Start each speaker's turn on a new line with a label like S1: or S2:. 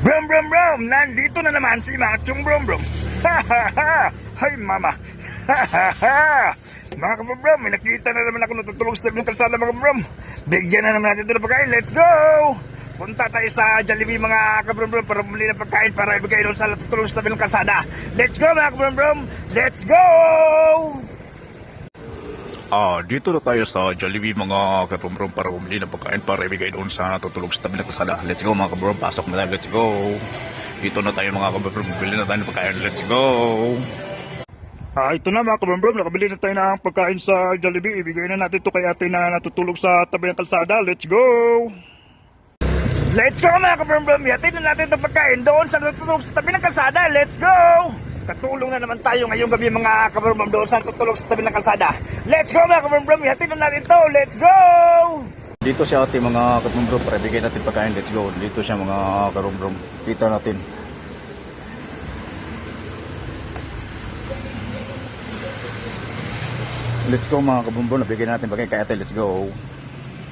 S1: Brum brum brum! Nandito na naman si Machong Brum Brum. Ha ha ha! Hay mama! Ha ha ha! Mga kabrum may nakita na naman ako natutulog sa ng kalsada mga kabrum. Bigyan na naman natin ito ng pagkain. Let's go! Punta tayo sa Jollibee mga kabrum para bumili ng pagkain para ibigay doon sa natutulog sa ng kalsada. Let's go mga kabrum Let's go!
S2: Ah, dito na tayo sa Jollibee mga kapumrom para bumili ng pagkain para ibigay doon sa natutulog sa tabi ng kasada. Let's go mga kapumrom, pasok na tayo, let's go. Dito na tayo mga kapumrom, bumili na tayo ng pagkain, let's go.
S1: Ah, ito na mga kabrum nakabili na tayo ng pagkain sa Jollibee. Ibigay na natin ito kay ate na natutulog sa tabi ng kalsada. Let's go! Let's go mga kabrum Yatin na natin itong pagkain doon sa natutulog sa tabi ng kalsada. Let's go! Katulong na naman tayo ngayong gabi mga kabrum doon sa natutulog sa tabi ng kalsada. Let's go mga kabrum Yatin na natin to. Let's go!
S2: Dito siya ate mga kapumrom para ibigay natin pagkain, let's go. Dito siya mga kapumrom, kita natin. Let's go mga kapumrom, nabigay natin pagkain kay ate, let's go.